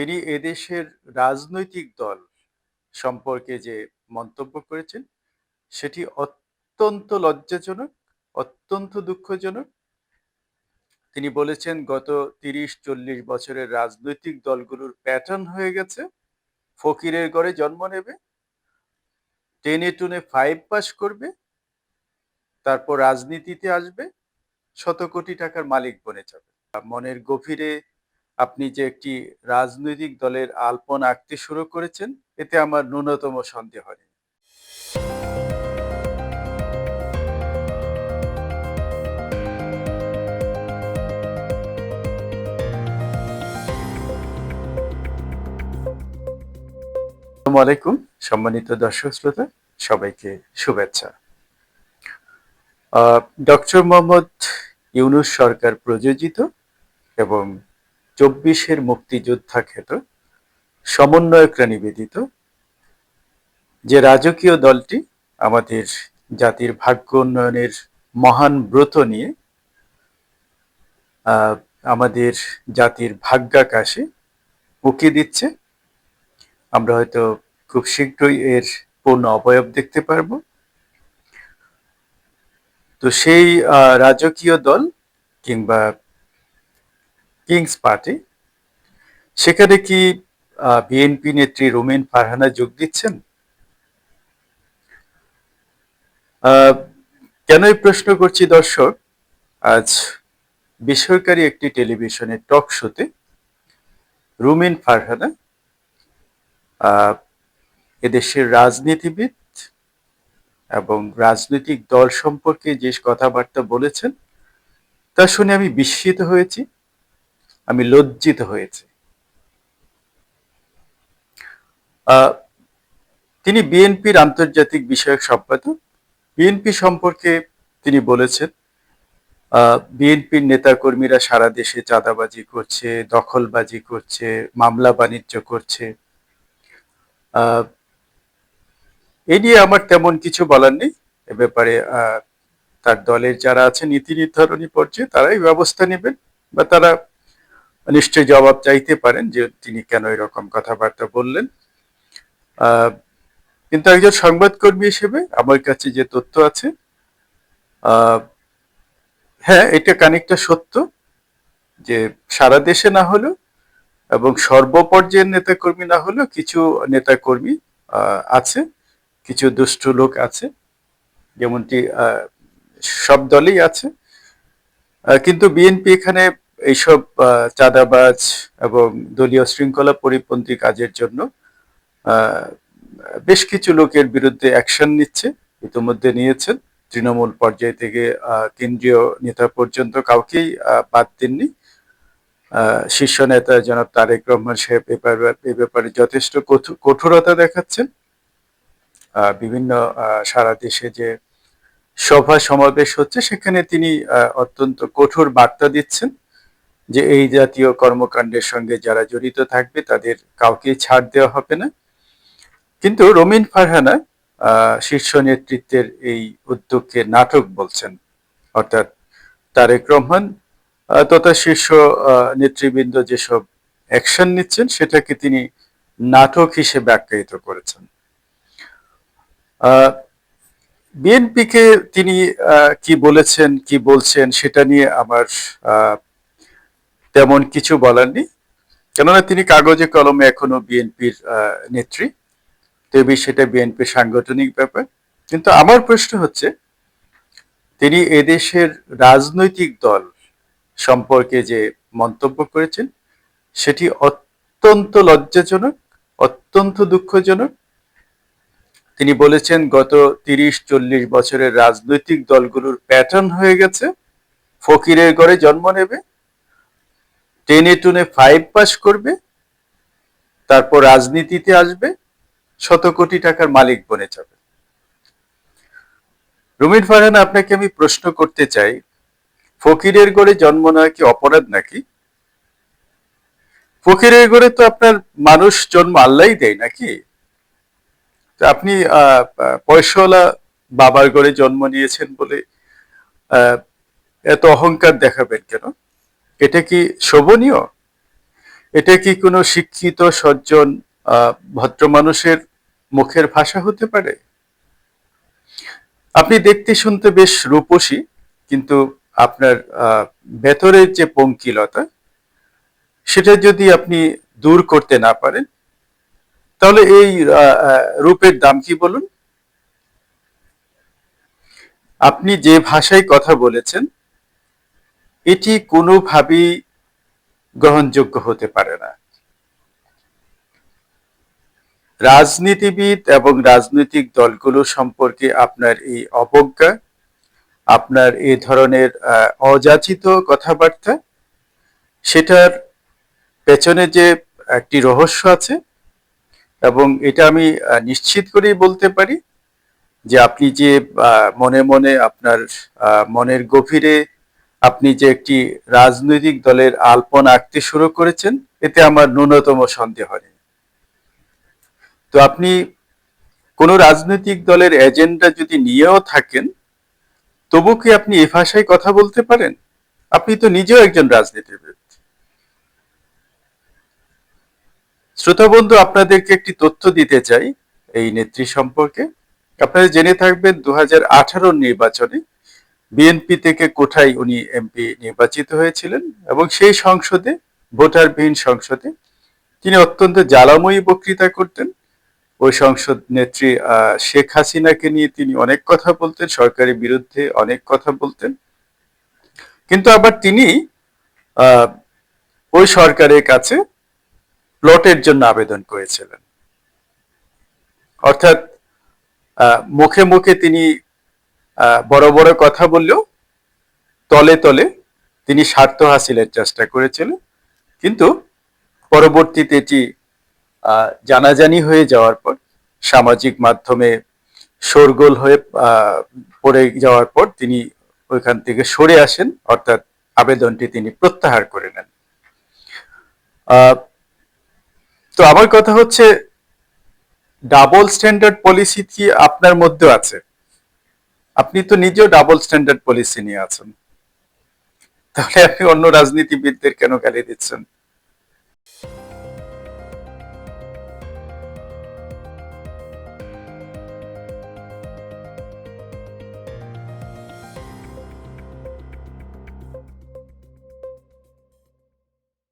তিনি এদেশের রাজনৈতিক দল সম্পর্কে যে মন্তব্য করেছেন, সেটি অত্যন্ত লজ্জাজনক, অত্যন্ত দুঃখজনক। তিনি বলেছেন, গত তিরিশ চল্লিশ বছরের রাজনৈতিক দলগুলোর প্যাটার্ন হয়ে গেছে। ফকিরের ঘরে জন্ম নেবে, টেনে টুনে ফাইভ পাস করবে, তারপর রাজনীতিতে আসবে, শত কোটি টাকার মালিক বনে যাবে। মনের গভীরে আপনি যে একটি রাজনৈতিক দলের আলপন আঁকতে শুরু করেছেন, এতে আমার ন্যূনতম সন্দেহ নেই। আলাইকুম, সম্মানিত দর্শক শ্রোতা, সবাইকে শুভেচ্ছা। ডক্টর মোহাম্মদ ইউনুস সরকার প্রযোজিত এবং চব্বিশের মুক্তিযোদ্ধা খ্যাত সমন্বয়করা নিবেদিত যে রাজকীয় দলটি আমাদের জাতির ভাগ্য উন্নয়নের মহান ব্রত নিয়ে আমাদের জাতির ভাগ্যাকাশে উকি দিচ্ছে, আমরা হয়তো খুব শীঘ্রই এর পূর্ণ অবয়ব দেখতে পারব। তো সেই রাজকীয় দল কিংবা কিংস পার্টি। সেখানে কি বিএনপি নেত্রী রোমেন ফারহানা যোগ দিচ্ছেন? কেন এই প্রশ্ন করছি দর্শক, আজ বেসরকারি একটি টেলিভিশনের টক শোতে রুমিন ফারহানা এদেশের রাজনীতিবিদ এবং রাজনৈতিক দল সম্পর্কে যে কথাবার্তা বলেছেন, তা শুনে আমি বিস্মিত হয়েছি। আমি লজ্জিত হয়েছি। তিনি বিএনপির আন্তর্জাতিক বিষয়ক সম্পাদক। বিএনপি সম্পর্কে তিনি বলেছেন বিএনপির নেতাকর্মীরা সারা দেশে চাঁদাবাজি করছে, দখলবাজি করছে, মামলা বাণিজ্য করছে। এ নিয়ে আমার তেমন কিছু বলার নেই। এ ব্যাপারে তার দলের যারা আছে নীতি নির্ধারণী পর্যায়ে তারাই ব্যবস্থা নেবেন বা তারা নিশ্চয়ই জবাব চাইতে পারেন যে তিনি কেন এরকম কথাবার্তা বললেন। কিন্তু একজন সংবাদকর্মী হিসেবে আমার কাছে যে তথ্য আছে হ্যাঁ এটা খানিকটা সত্য যে সারা দেশে না হলেও এবং সর্বপর্যায়ের নেতাকর্মী না হলেও কিছু নেতাকর্মী আছে, কিছু দুষ্ট লোক আছে, যেমনটি সব দলেই আছে। কিন্তু বিএনপি এখানে এইসব চাঁদাবাজ এবং দলীয় শৃঙ্খলা পরিপন্থী কাজের জন্য বেশ কিছু লোকের বিরুদ্ধে অ্যাকশন নিচ্ছে, ইতিমধ্যে নিয়েছেন। তৃণমূল পর্যায় থেকে কেন্দ্রীয় নেতা পর্যন্ত কাউকেই বাদ দেননি। শীর্ষ নেতা জনাব তারেক রহমান সাহেব এ ব্যাপারে যথেষ্ট কঠোরতা দেখাচ্ছেন। বিভিন্ন সারা দেশে যে সভা সমাবেশ হচ্ছে, সেখানে তিনি অত্যন্ত কঠোর বার্তা দিচ্ছেন। যে এই জাতীয় কর্মকাণ্ডের সঙ্গে যারা জড়িত থাকবে, তাদের কাউকে ছাড় দেওয়া হবে না। কিন্তু রমিন ফারহানা শীর্ষ নেতৃত্বের এই উদ্যোগকে নাটক বলছেন। অর্থাৎ তারেক রহমান তথা শীর্ষ নেতৃবৃন্দ যেসব অ্যাকশন নিচ্ছেন, সেটাকে তিনি নাটক হিসেবে আখ্যায়িত করেছেন। বিএনপিকে তিনি কি বলেছেন, কি বলছেন, সেটা নিয়ে আমার তেমন কিছু বলার নেই কেননা তিনি কাগজে কলমে এখনও বিএনপির নেত্রী। তো সেটা বিএনপির সাংগঠনিক ব্যাপার। কিন্তু আমার প্রশ্ন হচ্ছে, তিনি এদেশের রাজনৈতিক দল সম্পর্কে যে মন্তব্য করেছেন, সেটি অত্যন্ত লজ্জাজনক, অত্যন্ত দুঃখজনক। তিনি বলেছেন, গত তিরিশ, চল্লিশ বছরের রাজনৈতিক দলগুলোর প্যাটার্ন হয়ে গেছে। ফকিরের ঘরে জন্ম নেবে। টেনে টুনে ফাইভ পাস করবে, তারপর রাজনীতিতে আসবে, শত কোটি টাকার মালিক বনে যাবে। রুমিন ফারহান, আপনাকে আমি প্রশ্ন করতে চাই, ফকিরের গড়ে জন্ম নেওয়া কি অপরাধ নাকি? ফকিরের গড়ে তো আপনার মানুষ জন্ম আল্লাহ দেয় নাকি? আপনি পয়সাওয়ালা বাবার গড়ে জন্ম নিয়েছেন বলে এত অহংকার দেখাবেন কেন? এটা কি শোভনীয়? এটা কি কোনো শিক্ষিত, সজ্জন ভদ্র মানুষের মুখের ভাষা হতে পারে? আপনি দেখতে শুনতে বেশ রূপসী, কিন্তু আপনার ভেতরের যে পঙ্কিলতা, সেটা যদি আপনি দূর করতে না পারেন, তাহলে এই রূপের দাম কি বলুন? আপনি যে ভাষায় কথা বলেছেন এটি কোনোভাবেই গ্রহণযোগ্য হতে পারে না। রাজনীতিবিদ এবং রাজনৈতিক দলগুলো সম্পর্কে আপনার এই অবজ্ঞা, আপনার এই ধরনের অযাচিত কথাবার্তা, সেটার পেছনে যে একটি রহস্য আছে এবং এটা আমি নিশ্চিত করেই বলতে পারি যে আপনি যে মনে মনে আপনার মনের গভীরে আপনি যে একটি রাজনৈতিক দলের আলপন আঁকতে শুরু করেছেন, এতে আমার ন্যূনতম সন্দেহ নেই। তো আপনি কোনো রাজনৈতিক দলের এজেন্ডা যদি নিয়েও থাকেন, তবু কি আপনি এ ভাষায় কথা বলতে পারেন? আপনি তো নিজেও একজন রাজনীতিবিদ। শ্রোতা বন্ধু আপনাদেরকে একটি তথ্য দিতে চাই এই নেত্রী সম্পর্কে। আপনারা জেনে থাকবেন দু হাজার আঠারো নির্বাচনে বিএনপি থেকে কোঠায় উনি এমপি নির্বাচিত হয়েছিলেন এবং সেই সংসদে, ভোটারবিহীন সংসদে তিনি অত্যন্ত জ্বালাময়ী বক্তৃতা করতেন। ওই সংসদ নেত্রী শেখ হাসিনাকে নিয়ে তিনি অনেক কথা বলতেন, সরকারের বিরুদ্ধে অনেক কথা বলতেন। কিন্তু আবার তিনি ওই সরকারের কাছে প্লটের জন্য আবেদন করেছিলেন। অর্থাৎ মুখে মুখে তিনি বড় বড় কথা বললেও তলে তলে তিনি স্বার্থ হাসিলের চেষ্টা করেছিলেন। কিন্তু পরবর্তীতে এটি জানাজানি হয়ে যাওয়ার পর, সামাজিক মাধ্যমে শোরগোল হয়ে পড়ে যাওয়ার পর তিনি ওইখান থেকে সরে আসেন, অর্থাৎ আবেদনটি তিনি প্রত্যাহার করে নেন। তো আমার কথা হচ্ছে ডাবল স্ট্যান্ডার্ড পলিসি কি আপনার মধ্যে আছে? আপনি তো নিজেও ডাবল স্ট্যান্ডার্ড পলিসি নিয়ে আছেন। তাহলে আপনি অন্য রাজনীতিবিদদের কেন গালি দিচ্ছেন?